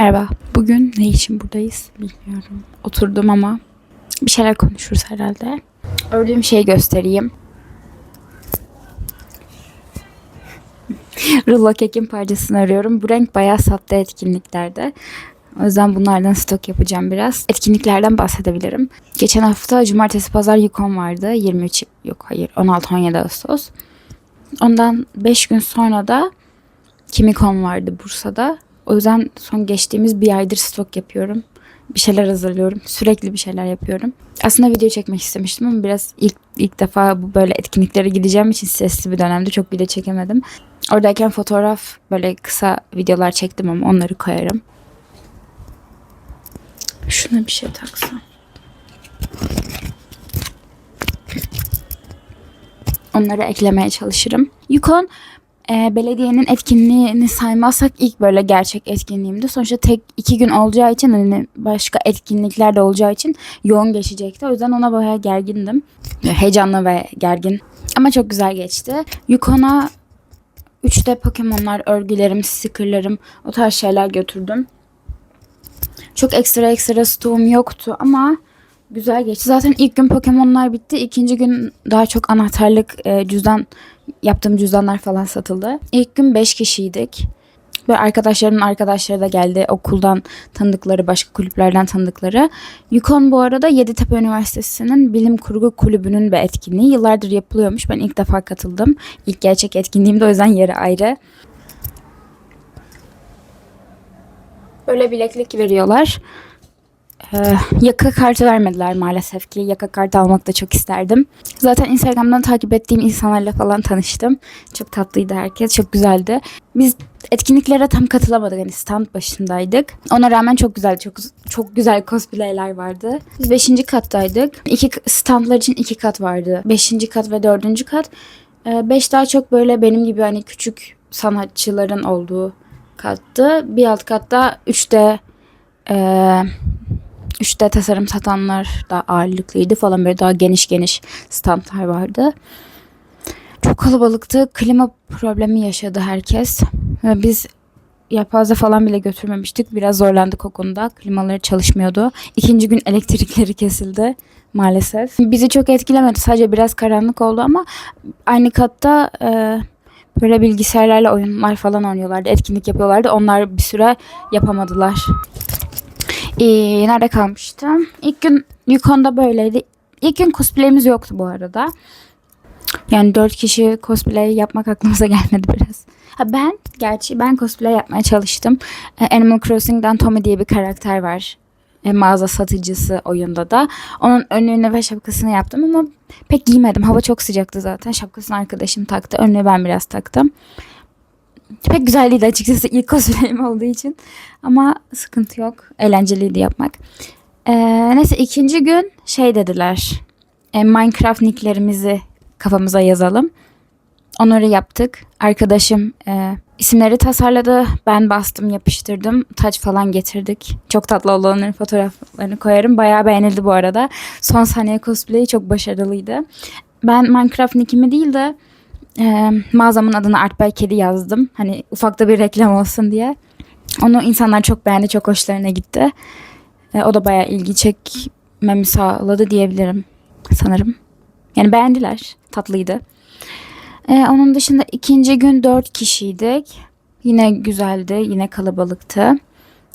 Merhaba. Bugün ne için buradayız bilmiyorum. Oturdum ama bir şeyler konuşuruz herhalde. Ördüğüm şeyi göstereyim. Rulo kekin parçasını arıyorum. Bu renk bayağı sattı etkinliklerde. O yüzden bunlardan stok yapacağım biraz. Etkinliklerden bahsedebilirim. Geçen hafta cumartesi pazar Yukon vardı. 23 yok hayır 16-17 Ağustos. Ondan 5 gün sonra da Kimikon vardı Bursa'da. O yüzden son geçtiğimiz bir aydır stok yapıyorum. Bir şeyler hazırlıyorum. Sürekli bir şeyler yapıyorum. Aslında video çekmek istemiştim ama biraz ilk ilk defa bu böyle etkinliklere gideceğim için sesli bir dönemde çok video çekemedim. Oradayken fotoğraf böyle kısa videolar çektim ama onları koyarım. Şuna bir şey taksam. Onları eklemeye çalışırım. Yukon e, belediyenin etkinliğini saymazsak ilk böyle gerçek etkinliğimdi. Sonuçta tek iki gün olacağı için hani başka etkinlikler de olacağı için yoğun geçecekti. O yüzden ona bayağı gergindim. Heyecanlı ve gergin. Ama çok güzel geçti. Yukon'a 3D Pokemon'lar, örgülerim, stickerlarım o tarz şeyler götürdüm. Çok ekstra ekstra stoğum yoktu ama güzel geçti. Zaten ilk gün Pokemon'lar bitti. İkinci gün daha çok anahtarlık, e, cüzdan yaptığım cüzdanlar falan satıldı. İlk gün 5 kişiydik. Böyle arkadaşlarımın arkadaşları da geldi. Okuldan tanıdıkları, başka kulüplerden tanıdıkları. Yukon bu arada Yeditepe Üniversitesi'nin bilim kurgu kulübünün bir etkinliği. Yıllardır yapılıyormuş. Ben ilk defa katıldım. İlk gerçek etkinliğimde o yüzden yeri ayrı. Böyle bileklik veriyorlar. Ee, yaka kartı vermediler maalesef ki. Yaka kartı almak da çok isterdim. Zaten Instagram'dan takip ettiğim insanlarla falan tanıştım. Çok tatlıydı herkes. Çok güzeldi. Biz etkinliklere tam katılamadık. Yani stand başındaydık. Ona rağmen çok güzel, çok çok güzel cosplayler vardı. Biz 5. kattaydık. İki standlar için iki kat vardı. 5. kat ve 4. kat. 5 daha çok böyle benim gibi hani küçük sanatçıların olduğu kattı. Bir alt katta 3D e, 3D tasarım satanlar da ağırlıklıydı falan böyle daha geniş geniş standlar vardı. Çok kalabalıktı. Klima problemi yaşadı herkes. Ve biz yapazda falan bile götürmemiştik. Biraz zorlandık o konuda. Klimaları çalışmıyordu. İkinci gün elektrikleri kesildi maalesef. Bizi çok etkilemedi. Sadece biraz karanlık oldu ama aynı katta e, böyle bilgisayarlarla oyunlar falan oynuyorlardı. Etkinlik yapıyorlardı. Onlar bir süre yapamadılar. Ee, nerede kalmıştım? İlk gün Yukon'da böyleydi. İlk gün cosplay'imiz yoktu bu arada. Yani dört kişi cosplay yapmak aklımıza gelmedi biraz. Ha ben, gerçi ben cosplay yapmaya çalıştım. Ee, Animal Crossing'den Tommy diye bir karakter var. E, mağaza satıcısı oyunda da. Onun önlüğünü ve şapkasını yaptım ama pek giymedim. Hava çok sıcaktı zaten. Şapkasını arkadaşım taktı. Önlüğü ben biraz taktım. Pek güzel değildi açıkçası ilk cosplay'im olduğu için. Ama sıkıntı yok. Eğlenceliydi yapmak. Ee, neyse ikinci gün şey dediler. E, Minecraft nicklerimizi kafamıza yazalım. Onları yaptık. Arkadaşım e, isimleri tasarladı. Ben bastım, yapıştırdım. Taç falan getirdik. Çok tatlı olanların fotoğraflarını koyarım. Bayağı beğenildi bu arada. Son saniye cosplay'i çok başarılıydı. Ben Minecraft nickimi değil de e, mağazamın adını Artbay Kedi yazdım. Hani ufakta bir reklam olsun diye. Onu insanlar çok beğendi, çok hoşlarına gitti. E, o da bayağı ilgi çekmemi sağladı diyebilirim sanırım. Yani beğendiler, tatlıydı. E, onun dışında ikinci gün dört kişiydik. Yine güzeldi, yine kalabalıktı.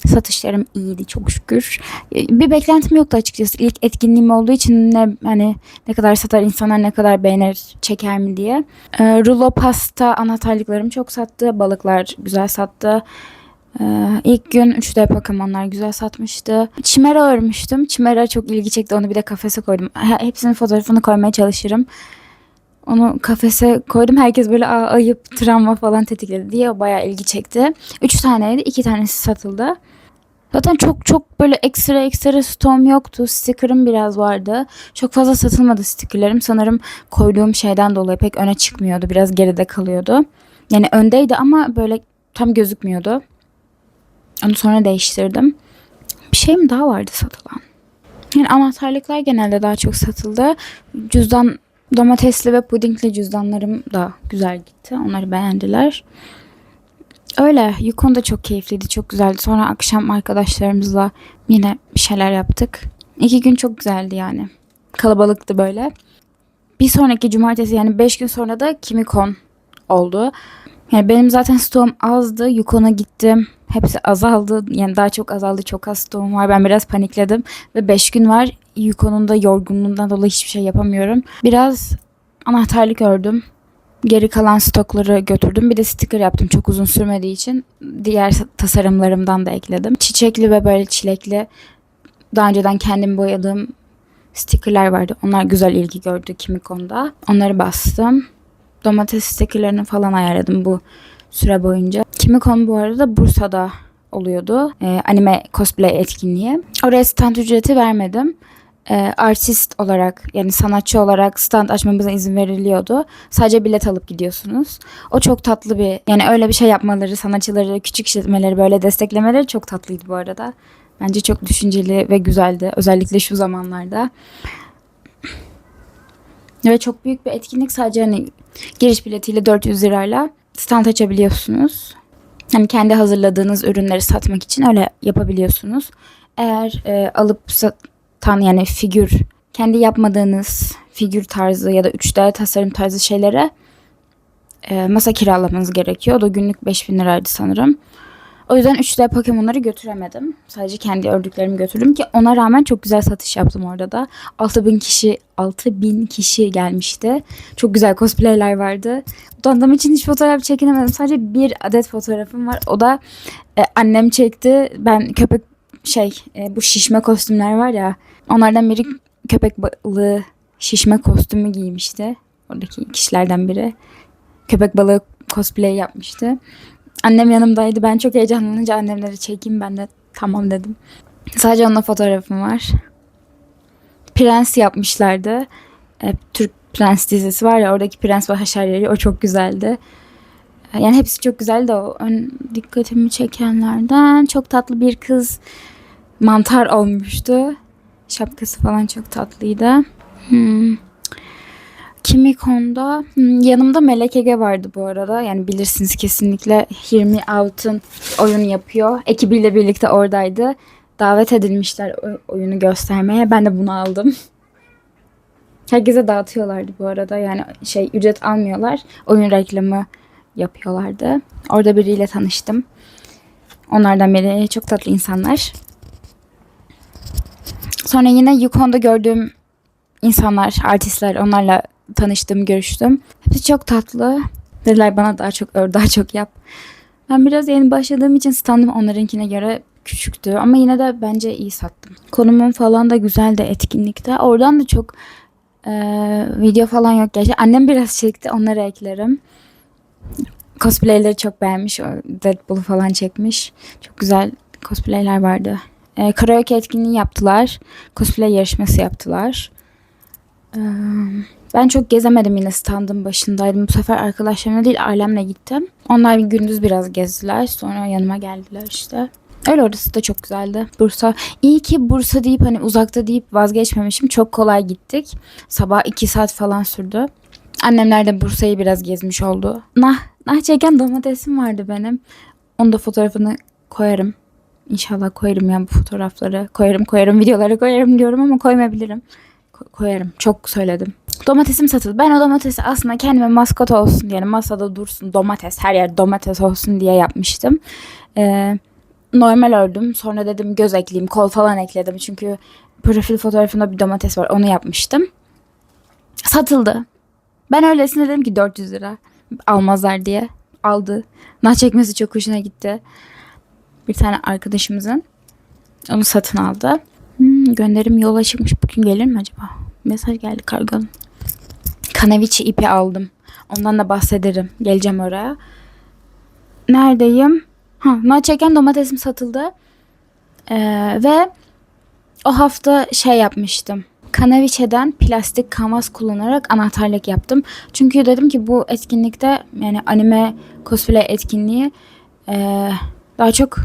Satışlarım iyiydi çok şükür. E, Bir beklentim yoktu açıkçası. İlk etkinliğim olduğu için ne hani ne kadar satar insanlar ne kadar beğenir çeker mi diye. E, rulo pasta anahtarlıklarım çok sattı. Balıklar güzel sattı. Ee, ilk gün 3D Pokemon'lar güzel satmıştı. Chimera örmüştüm. Chimera çok ilgi çekti. Onu bir de kafese koydum. He- Hepsinin fotoğrafını koymaya çalışırım. Onu kafese koydum. Herkes böyle Aa, ayıp, travma falan tetikledi diye o bayağı ilgi çekti. 3 taneydi. 2 tanesi satıldı. Zaten çok çok böyle ekstra ekstra stoğum yoktu. Sticker'ım biraz vardı. Çok fazla satılmadı stickerlerim. Sanırım koyduğum şeyden dolayı pek öne çıkmıyordu. Biraz geride kalıyordu. Yani öndeydi ama böyle tam gözükmüyordu. Onu sonra değiştirdim. Bir şey mi daha vardı satılan? Yani anahtarlıklar genelde daha çok satıldı. Cüzdan domatesli ve pudingli cüzdanlarım da güzel gitti. Onları beğendiler. Öyle. Yukon da çok keyifliydi. Çok güzeldi. Sonra akşam arkadaşlarımızla yine bir şeyler yaptık. İki gün çok güzeldi yani. Kalabalıktı böyle. Bir sonraki cumartesi yani 5 gün sonra da Kimikon oldu. Yani benim zaten stoğum azdı. Yukon'a gittim. Hepsi azaldı. Yani daha çok azaldı. Çok az stoğum var. Ben biraz panikledim. Ve 5 gün var. Yukon'un da yorgunluğundan dolayı hiçbir şey yapamıyorum. Biraz anahtarlık ördüm. Geri kalan stokları götürdüm. Bir de sticker yaptım çok uzun sürmediği için. Diğer tasarımlarımdan da ekledim. Çiçekli ve böyle çilekli daha önceden kendim boyadığım stickerler vardı. Onlar güzel ilgi gördü Kimikon'da. Onları bastım. Domates stickerlerini falan ayarladım bu süre boyunca. Kimikon bu arada Bursa'da oluyordu. Ee, anime cosplay etkinliği. Oraya stand ücreti vermedim. Ee, artist olarak yani sanatçı olarak stand açmamıza izin veriliyordu. Sadece bilet alıp gidiyorsunuz. O çok tatlı bir yani öyle bir şey yapmaları, sanatçıları, küçük işletmeleri böyle desteklemeleri çok tatlıydı bu arada. Bence çok düşünceli ve güzeldi. Özellikle şu zamanlarda. Ve çok büyük bir etkinlik sadece hani giriş biletiyle 400 lirayla stand açabiliyorsunuz. Hani kendi hazırladığınız ürünleri satmak için öyle yapabiliyorsunuz. Eğer e, alıp satan yani figür, kendi yapmadığınız figür tarzı ya da 3D tasarım tarzı şeylere e, masa kiralamanız gerekiyor. O da günlük 5000 liraydı sanırım. O yüzden 3D Pokemon'ları götüremedim. Sadece kendi ördüklerimi götürdüm ki ona rağmen çok güzel satış yaptım orada da. 6000 kişi 6000 kişi gelmişti. Çok güzel cosplayler vardı. Utandım için hiç fotoğraf çekinemedim. Sadece bir adet fotoğrafım var. O da e, annem çekti. Ben köpek şey e, bu şişme kostümler var ya. Onlardan biri köpek balığı şişme kostümü giymişti. Oradaki kişilerden biri. Köpek balığı cosplay yapmıştı. Annem yanımdaydı. Ben çok heyecanlanınca annemleri çekeyim ben de tamam dedim. Sadece onunla fotoğrafım var. Prens yapmışlardı. E, Türk Prens dizisi var ya oradaki Prens ve Haşerleri o çok güzeldi. Yani hepsi çok güzeldi o ön dikkatimi çekenlerden. Çok tatlı bir kız mantar olmuştu. Şapkası falan çok tatlıydı. Hmm. Kimikon'da hmm, yanımda Melek Ege vardı bu arada. Yani bilirsiniz kesinlikle Hear Me Out'un oyun yapıyor. Ekibiyle birlikte oradaydı. Davet edilmişler oyunu göstermeye. Ben de bunu aldım. Herkese dağıtıyorlardı bu arada. Yani şey ücret almıyorlar. Oyun reklamı yapıyorlardı. Orada biriyle tanıştım. Onlardan biri çok tatlı insanlar. Sonra yine Yukon'da gördüğüm insanlar, artistler onlarla tanıştım, görüştüm. Hepsi çok tatlı. Dediler bana daha çok ör, daha çok yap. Ben biraz yeni başladığım için standım onlarınkine göre küçüktü ama yine de bence iyi sattım. Konumum falan da güzeldi etkinlikte. Oradan da çok e, video falan yok gerçi. Annem biraz çekti onları eklerim. Cosplayleri çok beğenmiş. Deadpool'u falan çekmiş. Çok güzel cosplayler vardı. E, karaoke etkinliği yaptılar. Cosplay yarışması yaptılar. E, ben çok gezemedim yine standın başındaydım. Bu sefer arkadaşlarımla değil ailemle gittim. Onlar bir gündüz biraz gezdiler. Sonra yanıma geldiler işte. Öyle orası da çok güzeldi. Bursa. İyi ki Bursa deyip hani uzakta deyip vazgeçmemişim. Çok kolay gittik. Sabah iki saat falan sürdü. Annemler de Bursa'yı biraz gezmiş oldu. Nah, nah çeken domatesim vardı benim. Onu da fotoğrafını koyarım. İnşallah koyarım ya bu fotoğrafları. Koyarım koyarım videoları koyarım diyorum ama koymayabilirim. Ko- koyarım. Çok söyledim. Domatesim satıldı. Ben o domatesi aslında kendime maskot olsun diye, yani masada dursun domates, her yer domates olsun diye yapmıştım. Ee, normal ördüm. Sonra dedim göz ekleyeyim, kol falan ekledim. Çünkü profil fotoğrafında bir domates var. Onu yapmıştım. Satıldı. Ben öylesine dedim ki 400 lira. Almazlar diye. Aldı. Nah çekmesi çok hoşuna gitti. Bir tane arkadaşımızın. Onu satın aldı. Hmm, gönderim yola çıkmış. Bugün gelir mi acaba? Mesaj geldi kargonun. Kanaviçi ipi aldım. Ondan da bahsederim. Geleceğim oraya. Neredeyim? Ha, na çeken domatesim satıldı. Ee, ve o hafta şey yapmıştım. Kanaviçe'den plastik kanvas kullanarak anahtarlık yaptım. Çünkü dedim ki bu etkinlikte yani anime cosplay etkinliği e, daha çok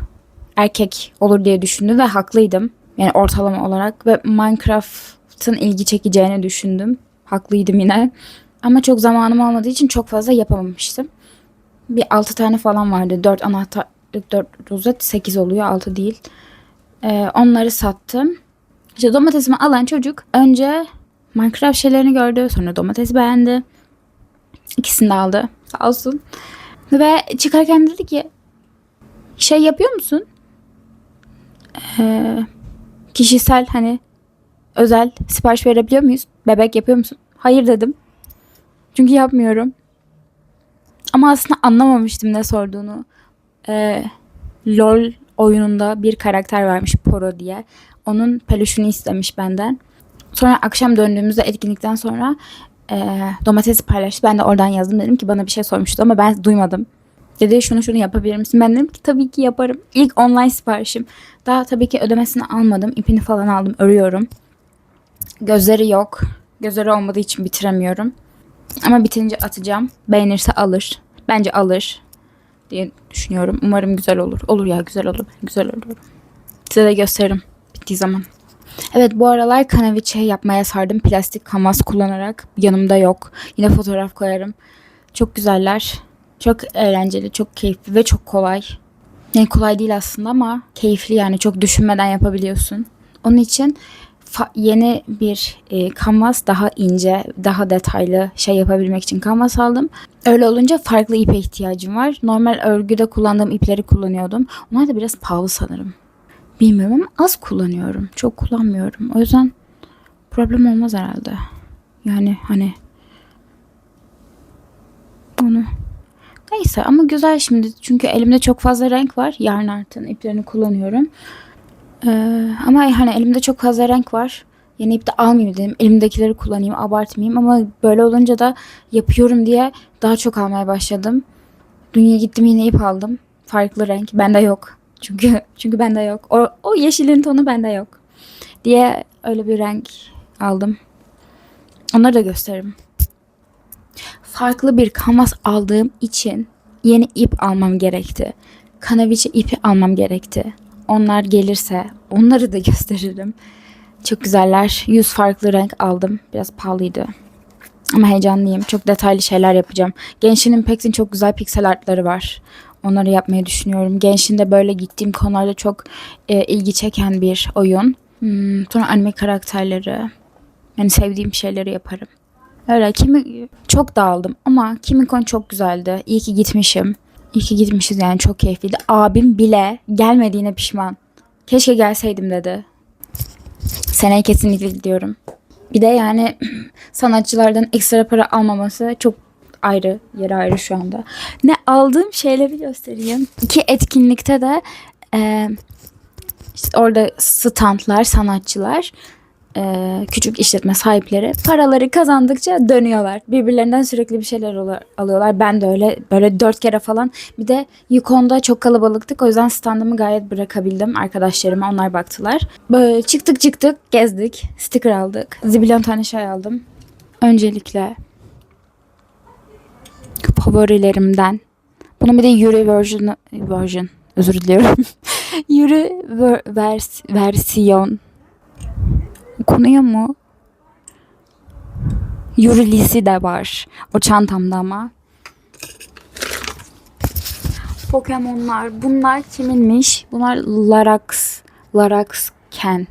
erkek olur diye düşündüm ve haklıydım. Yani ortalama olarak ve Minecraft'ın ilgi çekeceğini düşündüm. Haklıydım yine. Ama çok zamanım olmadığı için çok fazla yapamamıştım. bir 6 tane falan vardı. 4 anahtarlık 4 rozet 8 oluyor 6 değil. Ee, onları sattım. İşte domatesimi alan çocuk önce Minecraft şeylerini gördü. Sonra domates beğendi. İkisini de aldı. Sağ olsun. Ve çıkarken dedi ki şey yapıyor musun? Ee, kişisel hani özel sipariş verebiliyor muyuz? Bebek yapıyor musun? Hayır dedim. Çünkü yapmıyorum. Ama aslında anlamamıştım ne sorduğunu. Ee, LOL oyununda bir karakter varmış Poro diye. Onun peluşunu istemiş benden. Sonra akşam döndüğümüzde etkinlikten sonra e, domatesi paylaştı. Ben de oradan yazdım. Dedim ki bana bir şey sormuştu ama ben duymadım. Dedi şunu şunu yapabilir misin? Ben dedim ki tabii ki yaparım. İlk online siparişim. Daha tabii ki ödemesini almadım. İpini falan aldım. Örüyorum. Gözleri yok. Gözleri olmadığı için bitiremiyorum. Ama bitince atacağım. Beğenirse alır. Bence alır diye düşünüyorum. Umarım güzel olur. Olur ya güzel olur. Güzel olur. Size de gösteririm bittiği zaman. Evet bu aralar kanaviçe yapmaya sardım. Plastik kanvas kullanarak. Yanımda yok. Yine fotoğraf koyarım. Çok güzeller. Çok eğlenceli, çok keyifli ve çok kolay. Yani kolay değil aslında ama keyifli yani çok düşünmeden yapabiliyorsun. Onun için yeni bir e, kanvas daha ince, daha detaylı şey yapabilmek için kanvas aldım. Öyle olunca farklı ipe ihtiyacım var. Normal örgüde kullandığım ipleri kullanıyordum. Onlar da biraz pahalı sanırım. Bilmiyorum ama az kullanıyorum. Çok kullanmıyorum. O yüzden problem olmaz herhalde. Yani hani onu Neyse ama güzel şimdi çünkü elimde çok fazla renk var. Yarn Art'ın iplerini kullanıyorum. Ee, ama hani elimde çok fazla renk var. Yeni ip de almayayım dedim. Elimdekileri kullanayım, abartmayayım ama böyle olunca da yapıyorum diye daha çok almaya başladım. Dünyaya gittim yine ip aldım. Farklı renk. Bende yok. Çünkü çünkü bende yok. O, o yeşilin tonu bende yok. Diye öyle bir renk aldım. Onları da gösteririm farklı bir kanvas aldığım için yeni ip almam gerekti. Kanaviçe ipi almam gerekti. Onlar gelirse onları da gösteririm. Çok güzeller. 100 farklı renk aldım. Biraz pahalıydı. Ama heyecanlıyım. Çok detaylı şeyler yapacağım. Genshin Impact'in çok güzel piksel artları var. Onları yapmayı düşünüyorum. Genshin'de böyle gittiğim konularda çok e, ilgi çeken bir oyun. Hmm, sonra anime karakterleri. Yani sevdiğim şeyleri yaparım. Öyle kimi çok dağıldım ama Kimikon çok güzeldi. İyi ki gitmişim. İyi ki gitmişiz yani çok keyifliydi. Abim bile gelmediğine pişman. Keşke gelseydim dedi. Seneye kesinlikle gidiyorum. Bir de yani sanatçılardan ekstra para almaması çok ayrı, yeri ayrı şu anda. Ne aldığım şeyleri göstereyim. İki etkinlikte de e, işte orada standlar, sanatçılar e, küçük işletme sahipleri paraları kazandıkça dönüyorlar. Birbirlerinden sürekli bir şeyler alıyorlar. Ben de öyle böyle dört kere falan. Bir de Yukon'da çok kalabalıktık. O yüzden standımı gayet bırakabildim. Arkadaşlarıma onlar baktılar. Böyle çıktık çıktık gezdik. Sticker aldık. Zibilyon tane şey aldım. Öncelikle favorilerimden. Bunun bir de Yuri version, version özür diliyorum. Yuri ver, vers, versiyon okunuyor mu? Yurilisi de var. O çantamda ama. Pokemonlar. Bunlar kiminmiş? Bunlar Larax. Larax Ken.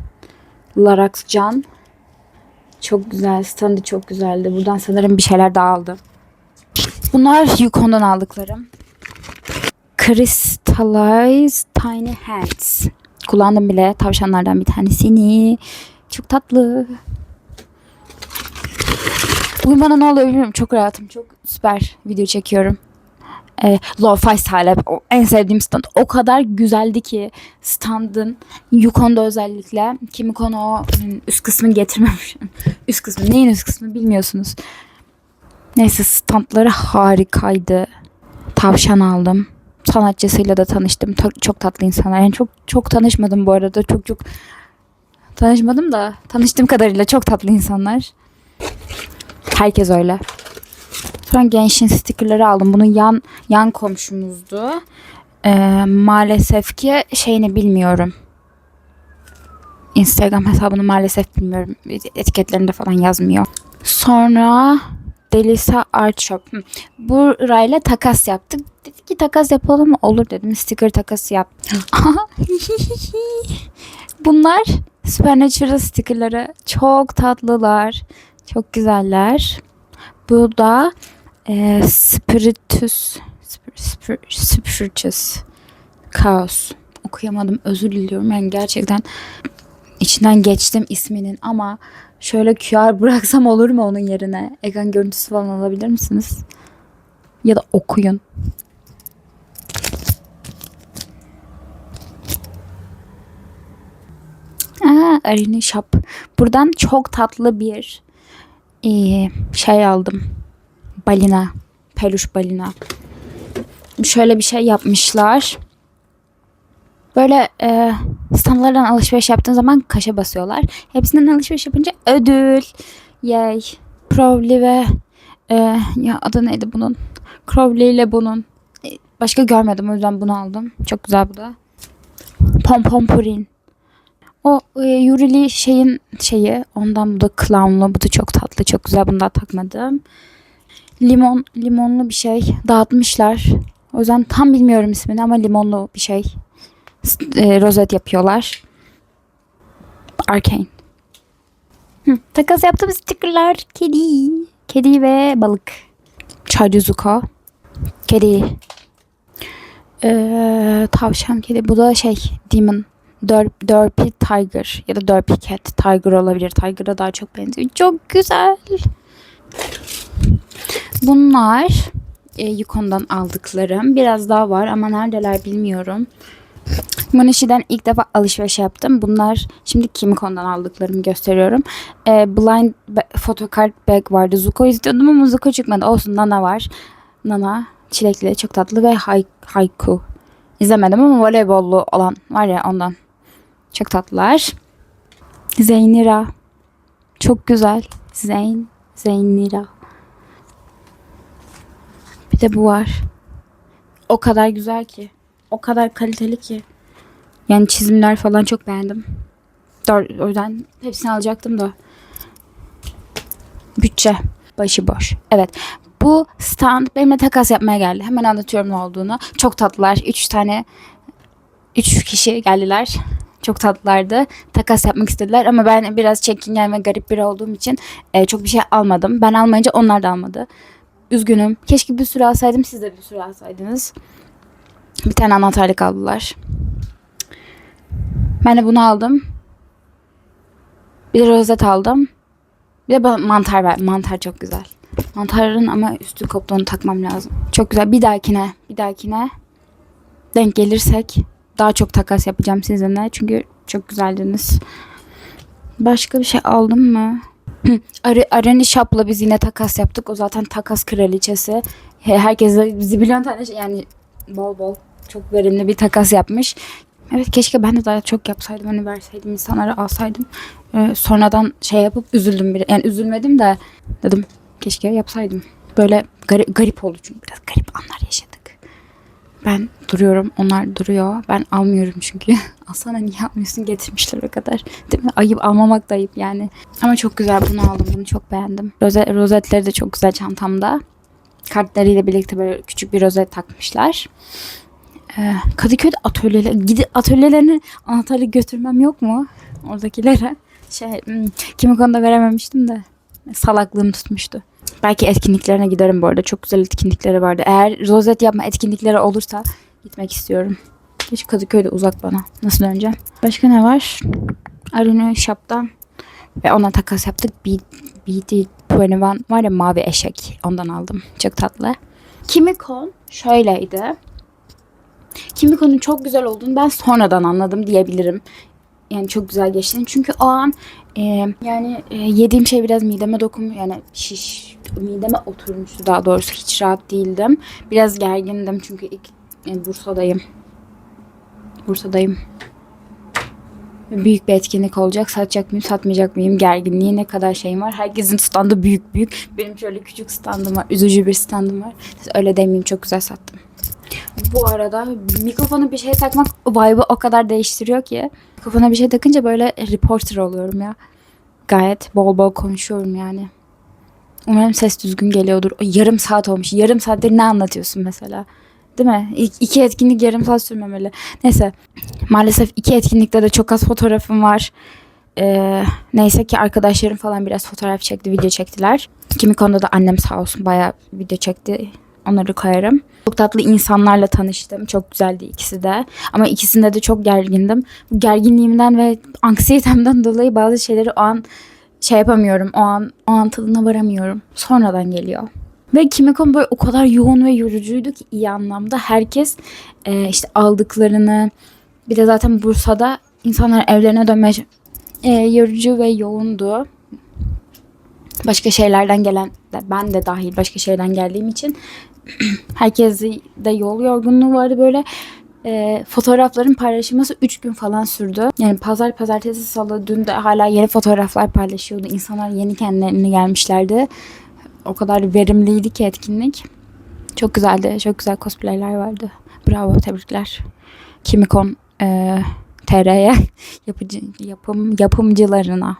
Larax Can. Çok güzel. Standı çok güzeldi. Buradan sanırım bir şeyler daha aldı. Bunlar Yukon'dan aldıklarım. Crystallized Tiny Hands. Kullandım bile tavşanlardan bir tanesini. Çok tatlı. Bugün bana ne oluyor bilmiyorum. Çok rahatım. Çok süper video çekiyorum. E, Lo-Fi Salep. O, en sevdiğim stand. O kadar güzeldi ki standın Yukon'da özellikle. Kimikon o üst kısmını getirmemiş. üst kısmı. Neyin üst kısmı bilmiyorsunuz. Neyse standları harikaydı. Tavşan aldım. Sanatçısıyla da tanıştım. Ta- çok tatlı insanlar. Yani çok çok tanışmadım bu arada. Çok çok Tanışmadım da tanıştığım kadarıyla çok tatlı insanlar. Herkes öyle. Sonra Genshin stickerları aldım. Bunun yan yan komşumuzdu. Ee, maalesef ki şeyini bilmiyorum. Instagram hesabını maalesef bilmiyorum. Etiketlerinde falan yazmıyor. Sonra Delisa Art Shop. Burayla takas yaptık. Dedik ki takas yapalım mı? Olur dedim. Sticker takası yaptım. Bunlar Supernatural stickerları. Çok tatlılar. Çok güzeller. Bu da e, Spiritus Spir, Spir, Spiritus Chaos. Okuyamadım. Özür diliyorum. Yani gerçekten içinden geçtim isminin ama şöyle QR bıraksam olur mu onun yerine? Ekran görüntüsü falan alabilir misiniz? Ya da okuyun. Aa, Arini Shop. Buradan çok tatlı bir ee, şey aldım. Balina. Peluş balina. Şöyle bir şey yapmışlar. Böyle e, standlardan alışveriş yaptığın zaman kaşe basıyorlar. Hepsinden alışveriş yapınca ödül. Yay. Crowley ve e, ya adı neydi bunun? Crowley ile bunun. E, başka görmedim o yüzden bunu aldım. Çok güzel bu da. Pom pom purin. O e, Yurili şeyin şeyi ondan bu da clownlu. Bu da çok tatlı çok güzel bunu da takmadım. Limon limonlu bir şey dağıtmışlar. O yüzden tam bilmiyorum ismini ama limonlu bir şey. E, rozet yapıyorlar. Arcane. Hı, takas yaptığım stickerlar. Kedi. Kedi ve balık. Çaycı Zuko. Kedi. Ee, tavşan kedi. Bu da şey Demon. Derp, Derpy Tiger ya da Derpy Cat. Tiger olabilir. Tiger'a daha çok benziyor. Çok güzel. Bunlar e, Yukon'dan aldıklarım. Biraz daha var ama neredeler bilmiyorum. Monishi'den ilk defa alışveriş yaptım. Bunlar şimdi Kimikon'dan aldıklarımı gösteriyorum. E, blind photocard bag vardı. Zuko istiyordum ama Zuko çıkmadı. Olsun Nana var. Nana çilekli çok tatlı ve hay- haiku. İzlemedim ama voleybollu olan var ya ondan. Çok tatlılar. Zeynira. Çok güzel. Zeyn. Zeynira. Bir de bu var. O kadar güzel ki. O kadar kaliteli ki. Yani çizimler falan çok beğendim. O yüzden hepsini alacaktım da. Bütçe. Başıboş. Evet. Bu stand benimle takas yapmaya geldi. Hemen anlatıyorum ne olduğunu. Çok tatlılar. Üç tane üç kişi geldiler. Çok tatlılardı. Takas yapmak istediler ama ben biraz çekingen ve garip biri olduğum için e, çok bir şey almadım. Ben almayınca onlar da almadı. Üzgünüm. Keşke bir sürü alsaydım. Siz de bir sürü alsaydınız. Bir tane anahtarlık aldılar. Ben de bunu aldım. Bir de rozet aldım. Bir de mantar ver. Mantar çok güzel. Mantarın ama üstü koptu onu takmam lazım. Çok güzel. Bir dahakine, bir dahakine denk gelirsek daha çok takas yapacağım sizinle. Çünkü çok güzeldiniz. Başka bir şey aldım mı? Ar Areni Shop'la biz yine takas yaptık. O zaten takas kraliçesi. He- Herkes de bizi milyon tane şey, yani bol bol çok verimli bir takas yapmış. Evet keşke ben de daha çok yapsaydım. Hani verseydim insanlara alsaydım. Ee, sonradan şey yapıp üzüldüm. Bir, yani üzülmedim de dedim keşke yapsaydım. Böyle garip, garip oldu çünkü biraz garip anlar yaşadık. Ben duruyorum, onlar duruyor. Ben almıyorum çünkü. Alsana niye almıyorsun getirmişler o kadar. Değil mi? Ayıp almamak da ayıp yani. Ama çok güzel bunu aldım. Bunu çok beğendim. Roze, rozetleri de çok güzel çantamda. Kartlarıyla birlikte böyle küçük bir rozet takmışlar. Ee, Kadıköy'de atölyeler, gidip atölyelerine anahtarı götürmem yok mu? Oradakilere. Şey, hmm, kimi konuda verememiştim de salaklığım tutmuştu. Belki etkinliklerine giderim bu arada. Çok güzel etkinlikleri vardı. Eğer rozet yapma etkinlikleri olursa gitmek istiyorum. Hiç Kadıköy'de uzak bana. Nasıl döneceğim? Başka ne var? Arunu Shop'tan ve ona takas yaptık. B- BD21 var ya mavi eşek. Ondan aldım. Çok tatlı. Kimikon şöyleydi. Kimiko'nun çok güzel olduğunu ben sonradan anladım diyebilirim. Yani çok güzel geçtiğini. Çünkü o an e, yani e, yediğim şey biraz mideme dokunmuş. Yani şiş mideme oturmuştu daha doğrusu. Hiç rahat değildim. Biraz gergindim çünkü ilk yani Bursa'dayım. Bursa'dayım. Büyük bir etkinlik olacak. Satacak mıyım, satmayacak mıyım? Gerginliği ne kadar şeyim var. Herkesin standı büyük büyük. Benim şöyle küçük standım var. Üzücü bir standım var. Öyle demeyeyim çok güzel sattım. Bu arada mikrofona bir şey takmak vibe'ı o kadar değiştiriyor ki. Mikrofona bir şey takınca böyle reporter oluyorum ya. Gayet bol bol konuşuyorum yani. Umarım ses düzgün geliyordur. O yarım saat olmuş. Yarım saattir ne anlatıyorsun mesela? Değil mi? İ- İki etkinlik yarım saat sürmemeli. Neyse. Maalesef iki etkinlikte de çok az fotoğrafım var. Ee, neyse ki arkadaşlarım falan biraz fotoğraf çekti, video çektiler. Kimi konuda da annem sağ olsun bayağı video çekti. Onları koyarım. Çok tatlı insanlarla tanıştım. Çok güzeldi ikisi de. Ama ikisinde de çok gergindim. Gerginliğimden ve anksiyetemden dolayı bazı şeyleri o an şey yapamıyorum. O an o an tadına varamıyorum. Sonradan geliyor. Ve Kimikon böyle o kadar yoğun ve yorucuydu ki iyi anlamda. Herkes e, işte aldıklarını bir de zaten Bursa'da insanlar evlerine dönmeye e, yorucu ve yoğundu. Başka şeylerden gelen ben de dahil başka şeyden geldiğim için herkesi de yol yorgunluğu vardı böyle. E, fotoğrafların paylaşılması 3 gün falan sürdü. Yani pazar, pazartesi, salı, dün de hala yeni fotoğraflar paylaşıyordu. İnsanlar yeni kendilerini gelmişlerdi. O kadar verimliydi ki etkinlik. Çok güzeldi. Çok güzel cosplayler vardı. Bravo, tebrikler. Kimikon e, TR'ye yapıcı, yapım, yapımcılarına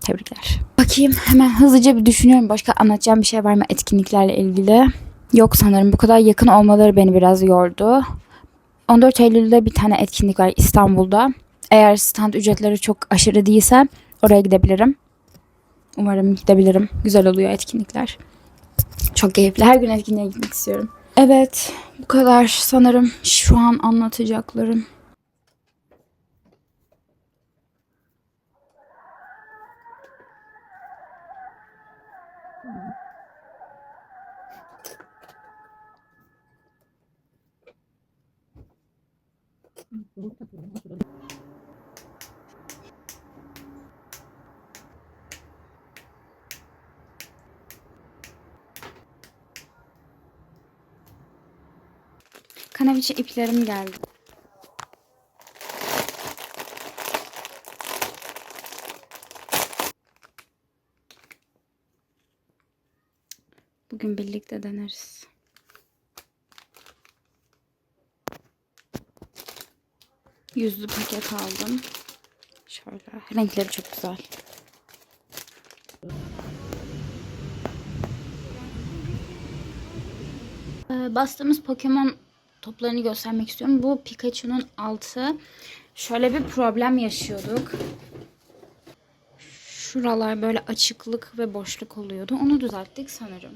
tebrikler. Bakayım hemen hızlıca bir düşünüyorum. Başka anlatacağım bir şey var mı etkinliklerle ilgili? Yok sanırım. Bu kadar yakın olmaları beni biraz yordu. 14 Eylül'de bir tane etkinlik var İstanbul'da. Eğer stand ücretleri çok aşırı değilse oraya gidebilirim. Umarım gidebilirim. Güzel oluyor etkinlikler. Çok keyifli. Her gün etkinliğe gitmek istiyorum. Evet, bu kadar sanırım şu an anlatacaklarım. Kanaviçe iplerim geldi. Bugün birlikte deneriz. Yüzlü paket aldım. Şöyle. Renkleri çok güzel. Ee, bastığımız Pokemon toplarını göstermek istiyorum. Bu Pikachu'nun altı. Şöyle bir problem yaşıyorduk. Şuralar böyle açıklık ve boşluk oluyordu. Onu düzelttik sanırım.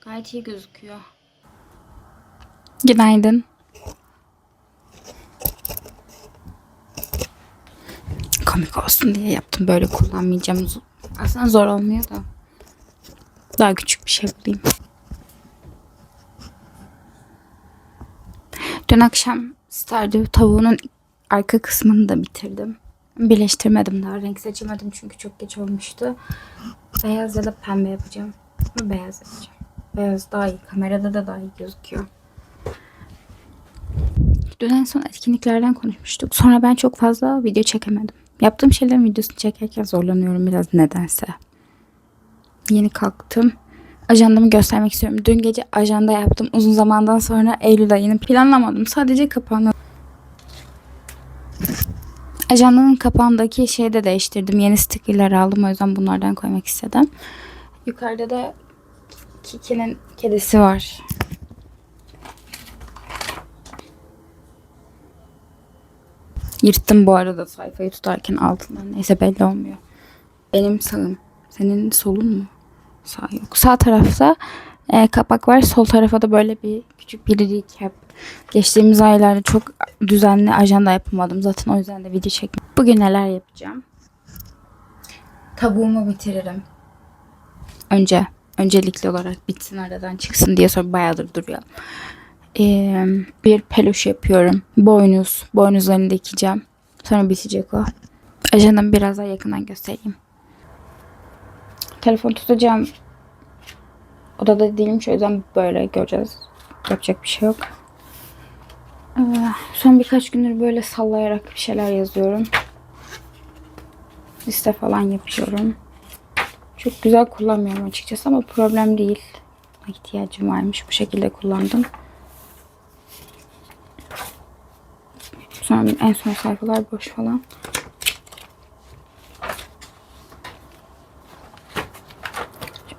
Gayet iyi gözüküyor. Günaydın. Komik olsun diye yaptım. Böyle kullanmayacağım. Aslında zor olmuyor da. Daha küçük bir şey bulayım. Dün akşam Stardew tavuğunun arka kısmını da bitirdim. Birleştirmedim daha. Renk seçemedim çünkü çok geç olmuştu. Beyaz ya da pembe yapacağım. Beyaz yapacağım. Beyaz daha iyi. Kamerada da daha iyi gözüküyor. Dün en son etkinliklerden konuşmuştuk. Sonra ben çok fazla video çekemedim. Yaptığım şeylerin videosunu çekerken zorlanıyorum biraz nedense. Yeni kalktım. Ajandamı göstermek istiyorum. Dün gece ajanda yaptım. Uzun zamandan sonra Eylül ayını planlamadım. Sadece kapağını Ajandanın kapağındaki şeyi de değiştirdim. Yeni stickerler aldım. O yüzden bunlardan koymak istedim. Yukarıda da Kiki'nin kedisi var. Yırttım bu arada sayfayı tutarken altından. Neyse belli olmuyor. Benim sağım. Senin solun mu? Sağ yok. Sağ tarafta e, kapak var. Sol tarafa da böyle bir küçük bir recap. Geçtiğimiz aylarda çok düzenli ajanda yapamadım. Zaten o yüzden de video çekmedim. Bugün neler yapacağım? Tavuğumu bitiririm. Önce. Öncelikli olarak bitsin aradan çıksın diye sonra bayağıdır duruyor. Ee, bir peluş yapıyorum. Boynuz. Boynuzlarını dikeceğim. Sonra bitecek o. Ajandamı biraz daha yakından göstereyim. Telefon tutacağım. Odada değilim. O yüzden böyle göreceğiz. Yapacak bir şey yok. Ee, son birkaç gündür böyle sallayarak bir şeyler yazıyorum. Liste falan yapıyorum. Çok güzel kullanmıyorum açıkçası ama problem değil. İhtiyacım varmış. Bu şekilde kullandım. Sonra en son sayfalar boş falan.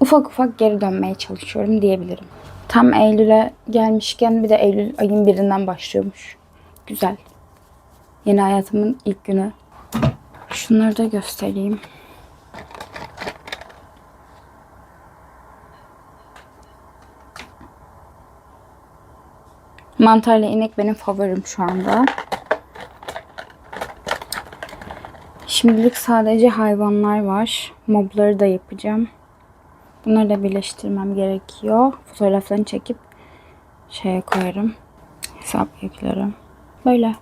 Ufak ufak geri dönmeye çalışıyorum diyebilirim. Tam Eylül'e gelmişken bir de Eylül ayın birinden başlıyormuş. Güzel. Yeni hayatımın ilk günü. Şunları da göstereyim. Mantarla inek benim favorim şu anda. Şimdilik sadece hayvanlar var. Mobları da yapacağım. Bunları da birleştirmem gerekiyor. Fotoğraflarını çekip şeye koyarım. Hesap yüklerim. Böyle.